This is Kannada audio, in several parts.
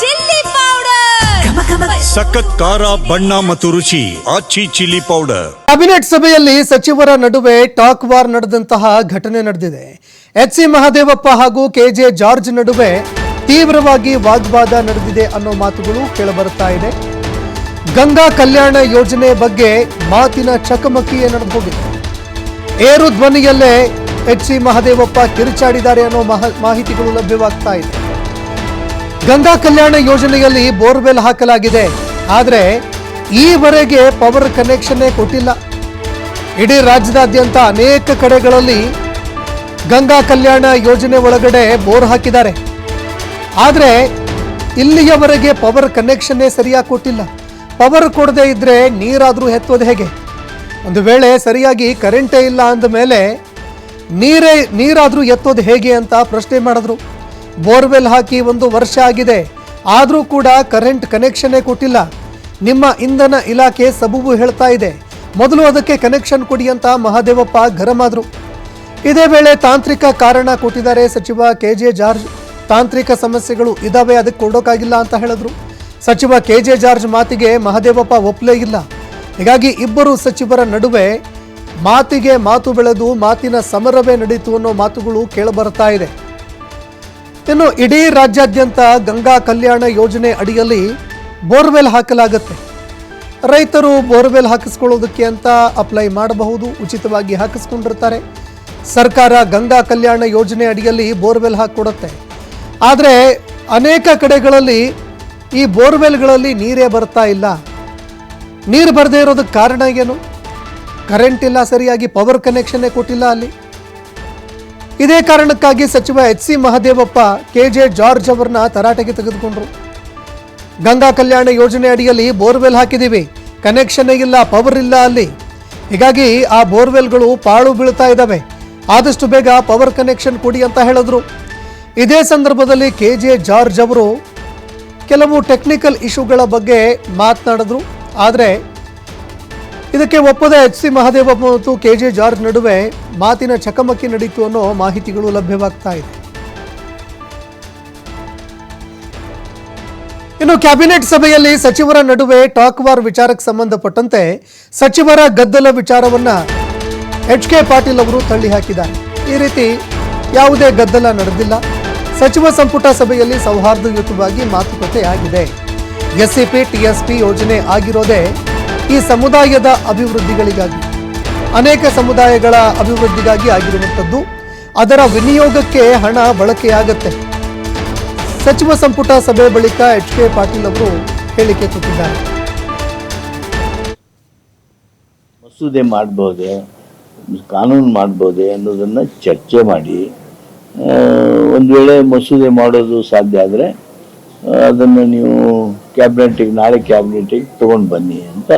Chilli powder. ಸಖತ್ ಖಾರ ಬಣ್ಣ ಮತ್ತು ರುಚಿ ಆಚಿ ಚಿಲ್ಲಿ ಪೌಡರ್. ಕ್ಯಾಬಿನೆಟ್ ಸಭೆಯಲ್ಲಿ ಸಚಿವರ ನಡುವೆ ಟಾಕ್ ವಾರ್ ನಡೆದಂತಹ ಘಟನೆ ನಡೆದಿದೆ. ಎಚ್ ಸಿ ಮಹದೇವಪ್ಪ ಹಾಗೂ ಕೆಜೆ ಜಾರ್ಜ್ ನಡುವೆ ತೀವ್ರವಾಗಿ ವಾಗ್ವಾದ ನಡೆದಿದೆ ಅನ್ನೋ ಮಾತುಗಳು ಕೇಳಬರುತ್ತಾ ಇದೆ. ಗಂಗಾ ಕಲ್ಯಾಣ ಯೋಜನೆ ಬಗ್ಗೆ ಮಾತಿನ ಚಕಮಕಿಯೇ ನಡೆದು ಹೋಗಿದೆ ಏರು ಧ್ವನಿಯಲ್ಲೇ ಎಚ್ ಸಿ ಮಹದೇವಪ್ಪ ಕಿರುಚಾಡಿದ್ದಾರೆ ಅನ್ನೋ ಮಹ- ಮಾಹಿತಿಗಳು ಲಭ್ಯವಾಗ್ತಾ ಇದೆ. ಗಂಗಾ ಕಲ್ಯಾಣ ಯೋಜನೆಯಲ್ಲಿ ಬೋರ್ವೆಲ್ ಹಾಕಲಾಗಿದೆ. ಆದರೆ ಈವರೆಗೆ ಪವರ್ ಕನೆಕ್ಷನ್ನೇ ಕೊಟ್ಟಿಲ್ಲ. ಇಡೀ ರಾಜ್ಯದಾದ್ಯಂತ ಅನೇಕ ಕಡೆಗಳಲ್ಲಿ ಗಂಗಾ ಕಲ್ಯಾಣ ಯೋಜನೆ ಒಳಗಡೆ ಬೋರ್ ಹಾಕಿದ್ದಾರೆ. ಆದರೆ ಇಲ್ಲಿಯವರೆಗೆ ಪವರ್ ಕನೆಕ್ಷನ್ನೇ ಸರಿಯಾಗಿ ಕೊಟ್ಟಿಲ್ಲ. ಪವರ್ ಕೊಡದೇ ಇದ್ದರೆ ನೀರಾದರೂ ಎತ್ತೋದು ಹೇಗೆ? ಒಂದು ವೇಳೆ ಸರಿಯಾಗಿ ಕರೆಂಟೇ ಇಲ್ಲ ಅಂದ ಮೇಲೆ ನೀರೇ ನೀರಾದರೂ ಎತ್ತೋದು ಹೇಗೆ ಅಂತ ಪ್ರಶ್ನೆ ಮಾಡಿದ್ರು. ಬೋರ್ವೆಲ್ ಹಾಕಿ ಒಂದು ವರ್ಷ ಆಗಿದೆ. ಆದರೂ ಕೂಡ ಕರೆಂಟ್ ಕನೆಕ್ಷನ್ನೇ ಕೊಟ್ಟಿಲ್ಲ. ನಿಮ್ಮ ಇಂಧನ ಇಲಾಖೆ ಸಬೂಬು ಹೇಳ್ತಾ ಇದೆ. ಮೊದಲು ಅದಕ್ಕೆ ಕನೆಕ್ಷನ್ ಕೊಡಿ ಅಂತ ಮಹಾದೇವಪ್ಪ ಗರಮಾದರು ಇದೇ ವೇಳೆ ತಾಂತ್ರಿಕ ಕಾರಣ ಕೊಟ್ಟಿದ್ದಾರೆ ಸಚಿವ ಕೆ ಜೆ ಜಾರ್ಜ್. ತಾಂತ್ರಿಕ ಸಮಸ್ಯೆಗಳು ಇದಾವೆ, ಅದಕ್ಕೆ ಕೊಡೋಕ್ಕಾಗಿಲ್ಲ ಅಂತ ಹೇಳಿದ್ರು. ಸಚಿವ ಕೆ ಜೆ ಜಾರ್ಜ್ ಮಾತಿಗೆ ಮಹಾದೇವಪ್ಪ ಒಪ್ಪಲೇ ಇಲ್ಲ. ಹೀಗಾಗಿ ಇಬ್ಬರು ಸಚಿವರ ನಡುವೆ ಮಾತಿಗೆ ಮಾತು ಬೆಳೆದು ಮಾತಿನ ಸಮರವೇ ನಡೀತು ಅನ್ನೋ ಮಾತುಗಳು ಕೇಳಬರ್ತಾ ಇದೆ. ಇನ್ನು ಇಡೀ ರಾಜ್ಯಾದ್ಯಂತ ಗಂಗಾ ಕಲ್ಯಾಣ ಯೋಜನೆ ಅಡಿಯಲ್ಲಿ ಬೋರ್ವೆಲ್ ಹಾಕಲಾಗುತ್ತೆ. ರೈತರು ಬೋರ್ವೆಲ್ ಹಾಕಿಸ್ಕೊಳ್ಳೋದಕ್ಕೆ ಅಂತ ಅಪ್ಲೈ ಮಾಡಬಹುದು, ಉಚಿತವಾಗಿ ಹಾಕಿಸ್ಕೊಂಡಿರ್ತಾರೆ. ಸರ್ಕಾರ ಗಂಗಾ ಕಲ್ಯಾಣ ಯೋಜನೆ ಅಡಿಯಲ್ಲಿ ಬೋರ್ವೆಲ್ ಹಾಕಿಕೊಡುತ್ತೆ. ಆದರೆ ಅನೇಕ ಕಡೆಗಳಲ್ಲಿ ಈ ಬೋರ್ವೆಲ್ಗಳಲ್ಲಿ ನೀರೇ ಬರ್ತಾ ಇಲ್ಲ. ನೀರು ಬರದೇ ಇರೋದಕ್ಕೆ ಕಾರಣ ಏನು? ಕರೆಂಟ್ ಇಲ್ಲ, ಸರಿಯಾಗಿ ಪವರ್ ಕನೆಕ್ಷನ್ನೇ ಕೊಟ್ಟಿಲ್ಲ ಅಲ್ಲಿ. ಇದೇ ಕಾರಣಕ್ಕಾಗಿ ಸಚಿವ H C Mahadevappa, K J George ಅವರನ್ನ ತರಾಟೆಗೆ ತೆಗೆದುಕೊಂಡ್ರು. ಗಂಗಾ ಕಲ್ಯಾಣ ಯೋಜನೆ ಅಡಿಯಲ್ಲಿ ಬೋರ್ವೆಲ್ ಹಾಕಿದ್ದೀವಿ. ಕನೆಕ್ಷನ್ ಇಲ್ಲ, ಪವರ್ ಇಲ್ಲ ಅಲ್ಲಿ. ಹೀಗಾಗಿ ಆ ಬೋರ್ವೆಲ್ಗಳು ಪಾಳು ಬೀಳ್ತಾ ಇದ್ದಾವೆ. ಆದಷ್ಟು ಬೇಗ ಪವರ್ ಕನೆಕ್ಷನ್ ಕೊಡಿ ಅಂತ ಹೇಳಿದ್ರು. ಇದೇ ಸಂದರ್ಭದಲ್ಲಿ ಕೆ ಜೆ ಜಾರ್ಜ್ ಅವರು ಕೆಲವು ಟೆಕ್ನಿಕಲ್ ಇಶ್ಯೂಗಳ ಬಗ್ಗೆ ಮಾತನಾಡಿದ್ರು. ಆದರೆ ಇದಕ್ಕೆ ಒಪ್ಪದ ಎಚ್ ಸಿ ಮಹಾದೇವ ಮತ್ತು ಕೆ ಜೆ ಜಾರ್ಜ್ ನಡುವೆ ಮಾತಿನ ಚಕಮಕಿ ನಡೀತು ಅನ್ನೋ ಮಾಹಿತಿಗಳು ಲಭ್ಯವಾಗ್ತಾ ಇದೆ. ಇನ್ನು ಕ್ಯಾಬಿನೆಟ್ ಸಭೆಯಲ್ಲಿ ಸಚಿವರ ನಡುವೆ ಟಾಕ್ ವಾರ್ ವಿಚಾರಕ್ಕೆ ಸಂಬಂಧಪಟ್ಟಂತೆ ಸಚಿವರ ಗದ್ದಲ ವಿಚಾರವನ್ನ ಎಚ್ ಕೆ ಪಾಟೀಲ್ ಅವರು ತಳ್ಳಿ ಹಾಕಿದ್ದಾರೆ. ಈ ರೀತಿ ಯಾವುದೇ ಗದ್ದಲ ನಡೆದಿಲ್ಲ. ಸಚಿವ ಸಂಪುಟ ಸಭೆಯಲ್ಲಿ ಸೌಹಾರ್ದಯುತವಾಗಿ ಮಾತುಕತೆ ಆಗಿದೆ. ಎಸ್ಸಿಪಿ, ಟಿಎಸ್ಪಿ ಯೋಜನೆ ಆಗಿರೋದೇ ಈ ಸಮುದಾಯದ ಅಭಿವೃದ್ಧಿಗಳಿಗಾಗಿ, ಅನೇಕ ಸಮುದಾಯಗಳ ಅಭಿವೃದ್ಧಿಗಾಗಿ ಆಗಿರುವಂಥದ್ದು, ಅದರ ವಿನಿಯೋಗಕ್ಕೆ ಹಣ ಬಳಕೆಯಾಗತ್ತೆ. ಸಚಿವ ಸಂಪುಟ ಸಭೆ ಬಳಿಕ ಎಚ್ ಕೆ ಪಾಟೀಲ್ ಅವರು ಹೇಳಿಕೆ ಕೊಟ್ಟಿದ್ದಾರೆ. ಮಸೂದೆ ಮಾಡ್ಬೋದೆ, ಕಾನೂನು ಮಾಡ್ಬೋದೆ ಅನ್ನೋದನ್ನು ಚರ್ಚೆ ಮಾಡಿ ಒಂದು ವೇಳೆ ಮಸೂದೆ ಮಾಡೋದು ಸಾಧ್ಯ ಆದರೆ, ಅದನ್ನು ನೀವು ಕ್ಯಾಬಿನೆಟಿಗೆ, ನಾಳೆ ಕ್ಯಾಬಿನೆಟಿಗೆ ತಗೊಂಡು ಬನ್ನಿ ಅಂತ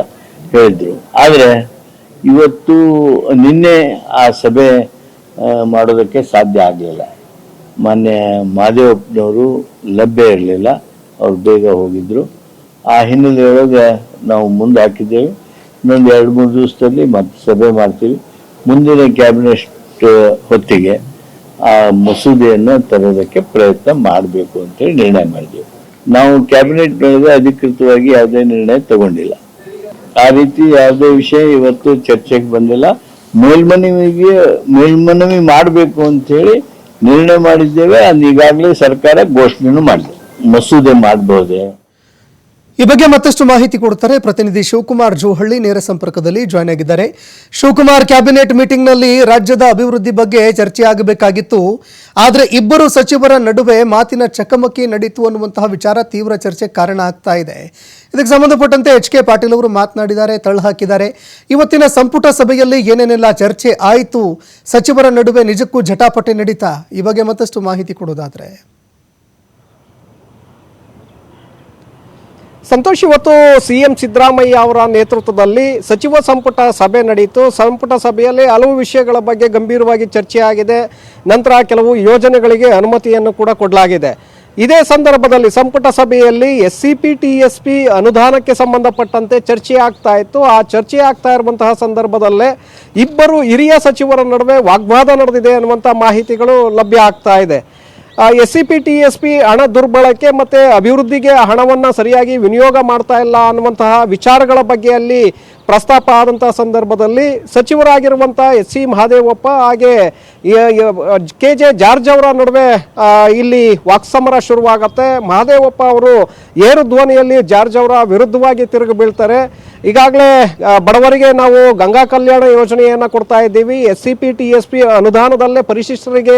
ಹೇಳಿದರು ಆದರೆ ಇವತ್ತು ನಿನ್ನೆ ಆ ಸಭೆ ಮಾಡೋದಕ್ಕೆ ಸಾಧ್ಯ ಆಗಲಿಲ್ಲ. ಮಾನ್ಯ ಮಹಾದೇವಪ್ಪನವರು ಲಭ್ಯ ಇರಲಿಲ್ಲ. ಅವ್ರು ಬೇಗ ಹೋಗಿದ್ರು. ಆ ಹಿನ್ನೆಲೆಯೊಳಗೆ ನಾವು ಮುಂದೆ ಹಾಕಿದ್ದೇವೆ. ಇನ್ನೊಂದು ಎರಡು ಮೂರು ದಿವಸದಲ್ಲಿ ಮತ್ತೆ ಸಭೆ ಮಾಡ್ತೀವಿ. ಮುಂದಿನ ಕ್ಯಾಬಿನೆಟ್ ಹೊತ್ತಿಗೆ ಆ ಮಸೂದೆಯನ್ನು ತರೋದಕ್ಕೆ ಪ್ರಯತ್ನ ಮಾಡಬೇಕು ಅಂತೇಳಿ ನಿರ್ಣಯ ಮಾಡಿದೆವು ನಾವು ಕ್ಯಾಬಿನೆಟ್ ಕ್ಯಾಬಿನೆಟ್ನೊಳಗೆ ಅಧಿಕೃತವಾಗಿ ಯಾವುದೇ ನಿರ್ಣಯ ತಗೊಂಡಿಲ್ಲ. ಆ ರೀತಿ ಯಾವುದೇ ವಿಷಯ ಇವತ್ತು ಚರ್ಚೆಗೆ ಬಂದಿಲ್ಲ. ಮೇಲ್ಮನವಿಗೆ, ಮೇಲ್ಮನವಿ ಮಾಡಬೇಕು ಅಂತ ಹೇಳಿ ನಿರ್ಣಯ ಮಾಡಿದ್ದೇವೆ. ಅದು ಈಗಾಗಲೇ ಸರ್ಕಾರ ಘೋಷಣೆನೂ ಮಾಡಿದೆ. ಮಸೂದೆ ಮಾಡಬಹುದೇ ಈ ಬಗ್ಗೆ ಮತ್ತಷ್ಟು ಮಾಹಿತಿ ಕೊಡುತ್ತಾರೆ ಪ್ರತಿನಿಧಿ ಶಿವಕುಮಾರ್ ಜೋಹಳ್ಳಿ ನೇರ ಸಂಪರ್ಕದಲ್ಲಿ ಜಾಯ್ನ್ ಆಗಿದ್ದಾರೆ. ಶಿವಕುಮಾರ್ ಕ್ಯಾಬಿನೆಟ್ ಮೀಟಿಂಗ್ನಲ್ಲಿ ರಾಜ್ಯದ ಅಭಿವೃದ್ಧಿ ಬಗ್ಗೆ ಚರ್ಚೆ ಆಗಬೇಕಾಗಿತ್ತು ಆದರೆ ಇಬ್ಬರು ಸಚಿವರ ನಡುವೆ ಮಾತಿನ ಚಕಮಕಿ ನಡೀತು ಅನ್ನುವಂತಹ ವಿಚಾರ ತೀವ್ರ ಚರ್ಚೆ ಕಾರಣ ಆಗ್ತಾ ಇದೆ. ಇದಕ್ಕೆ ಸಂಬಂಧಪಟ್ಟಂತೆ ಎಚ್ ಕೆ ಪಾಟೀಲ್ ಅವರು ಮಾತನಾಡಿದ್ದಾರೆ, ತಳ್ಳು ಹಾಕಿದ್ದಾರೆ. ಇವತ್ತಿನ ಸಂಪುಟ ಸಭೆಯಲ್ಲಿ ಏನೇನೆಲ್ಲ ಚರ್ಚೆ ಆಯಿತು, ಸಚಿವರ ನಡುವೆ ನಿಜಕ್ಕೂ ಜಟಾಪಟಿ ನಡೀತಾ, ಈ ಬಗ್ಗೆ ಮತ್ತಷ್ಟು ಮಾಹಿತಿ ಕೊಡೋದಾದ್ರೆ. ಸಂತೋಷ್, ಇವತ್ತು ಸಿ ಎಂ ಸಿದ್ದರಾಮಯ್ಯ ಅವರ ನೇತೃತ್ವದಲ್ಲಿ ಸಚಿವ ಸಂಪುಟ ಸಭೆ ನಡೆಯಿತು. ಸಂಪುಟ ಸಭೆಯಲ್ಲಿ ಹಲವು ವಿಷಯಗಳ ಬಗ್ಗೆ ಗಂಭೀರವಾಗಿ ಚರ್ಚೆಯಾಗಿದೆ ನಂತರ ಕೆಲವು ಯೋಜನೆಗಳಿಗೆ ಅನುಮತಿಯನ್ನು ಕೂಡ ಕೊಡಲಾಗಿದೆ. ಇದೇ ಸಂದರ್ಭದಲ್ಲಿ ಸಂಪುಟ ಸಭೆಯಲ್ಲಿ S C P, T S P ಅನುದಾನಕ್ಕೆ ಸಂಬಂಧಪಟ್ಟಂತೆ ಚರ್ಚೆ ಆಗ್ತಾ ಇತ್ತು. ಆ ಚರ್ಚೆ ಆಗ್ತಾ ಇರುವಂತಹ ಸಂದರ್ಭದಲ್ಲೇ ಇಬ್ಬರು ಹಿರಿಯ ಸಚಿವರ ನಡುವೆ ವಾಗ್ವಾದ ನಡೆದಿದೆ ಅನ್ನುವಂಥ ಮಾಹಿತಿಗಳು ಲಭ್ಯ ಆಗ್ತಾ ಇದೆ. S C P T S P ಹಣ ದುರ್ಬಳಕೆ ಮತ್ತು ಅಭಿವೃದ್ಧಿಗೆ ಹಣವನ್ನು ಸರಿಯಾಗಿ ವಿನಿಯೋಗ ಮಾಡ್ತಾ ಇಲ್ಲ ಅನ್ನುವಂತಹ ವಿಚಾರಗಳ ಬಗ್ಗೆ ಅಲ್ಲಿ ಪ್ರಸ್ತಾಪ ಆದಂತಹ ಸಂದರ್ಭದಲ್ಲಿ ಸಚಿವರಾಗಿರುವಂತಹ ಎಸ್ ಸಿ ಮಹಾದೇವಪ್ಪ ಹಾಗೆ ಕೆ ಜೆ ಜಾರ್ಜ್ ಅವರ ನಡುವೆ ಇಲ್ಲಿ ವಾಕ್ಸಮರ ಶುರುವಾಗತ್ತೆ. ಮಹಾದೇವಪ್ಪ ಅವರು ಏರು ಧ್ವನಿಯಲ್ಲಿ ಜಾರ್ಜ್ ಅವರ ವಿರುದ್ಧವಾಗಿ ತಿರುಗಿ ಬೀಳ್ತಾರೆ. ಈಗಾಗಲೇ ಬಡವರಿಗೆ ನಾವು ಗಂಗಾ ಕಲ್ಯಾಣ ಯೋಜನೆಯನ್ನು ಕೊಡ್ತಾ ಇದ್ದೀವಿ. S C P T S P ಅನುದಾನದಲ್ಲೇ ಪರಿಶಿಷ್ಟರಿಗೆ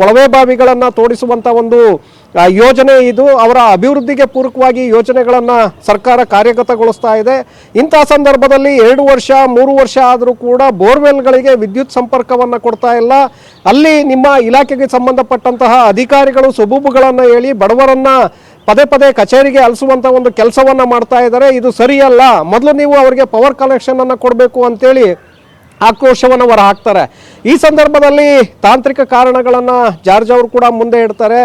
ಕೊಳವೆ ಬಾವಿಗಳನ್ನು ತೋಡಿಸುವಂಥ ಒಂದು ಯೋಜನೆ ಇದು. ಅವರ ಅಭಿವೃದ್ಧಿಗೆ ಪೂರಕವಾಗಿ ಯೋಜನೆಗಳನ್ನು ಸರ್ಕಾರ ಕಾರ್ಯಗತಗೊಳಿಸ್ತಾ ಇದೆ. ಇಂಥ ಸಂದರ್ಭದಲ್ಲಿ ಎರಡು ವರ್ಷ, ಮೂರು ವರ್ಷ ಆದರೂ ಕೂಡ ಬೋರ್ವೆಲ್ಗಳಿಗೆ ವಿದ್ಯುತ್ ಸಂಪರ್ಕವನ್ನು ಕೊಡ್ತಾ ಇಲ್ಲ. ಅಲ್ಲಿ ನಿಮ್ಮ ಇಲಾಖೆಗೆ ಸಂಬಂಧಪಟ್ಟಂತಹ ಅಧಿಕಾರಿಗಳು ಸುಬೂಬುಗಳನ್ನು ಹೇಳಿ ಬಡವರನ್ನ ಪದೇ ಪದೇ ಕಚೇರಿಗೆ ಅಲಿಸುವಂತ ಒಂದು ಕೆಲಸವನ್ನ ಮಾಡ್ತಾ ಇದ್ದಾರೆ. ಇದು ಸರಿಯಲ್ಲ. ಮೊದಲು ನೀವು ಅವರಿಗೆ ಪವರ್ ಕನೆಕ್ಷನನ್ನು ಕೊಡಬೇಕು ಅಂತೇಳಿ ಆಕ್ರೋಶವನ್ನು ಹೊರ ಹಾಕ್ತಾರೆ ಈ ಸಂದರ್ಭದಲ್ಲಿ ತಾಂತ್ರಿಕ ಕಾರಣಗಳನ್ನು ಜಾರ್ಜ್ ಅವರು ಕೂಡ ಮುಂದೆ ಇಡ್ತಾರೆ.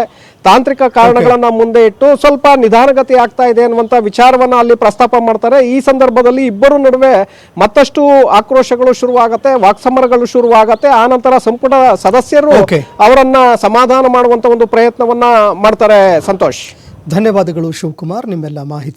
ತಾಂತ್ರಿಕ ಕಾರಣಗಳನ್ನು ಮುಂದೆ ಇಟ್ಟು ಸ್ವಲ್ಪ ನಿಧಾನಗತಿ ಆಗ್ತಾ ಇದೆ ಅನ್ನುವಂತ ವಿಚಾರವನ್ನ ಅಲ್ಲಿ ಪ್ರಸ್ತಾಪ ಮಾಡ್ತಾರೆ. ಈ ಸಂದರ್ಭದಲ್ಲಿ ಇಬ್ಬರು ನಡುವೆ ಮತ್ತಷ್ಟು ಆಕ್ರೋಶಗಳು ಶುರುವಾಗತ್ತೆ ವಾಕ್ಸಮರಗಳು ಶುರುವಾಗತ್ತೆ. ಆ ನಂತರ ಸಂಪುಟ ಸದಸ್ಯರು ಅವರನ್ನು ಸಮಾಧಾನ ಮಾಡುವಂತ ಒಂದು ಪ್ರಯತ್ನವನ್ನ ಮಾಡ್ತಾರೆ ಸಂತೋಷ್. ಧನ್ಯವಾದಗಳು ಶಿವಕುಮಾರ್ ನಿಮ್ಮೆಲ್ಲ ಮಾಹಿತಿ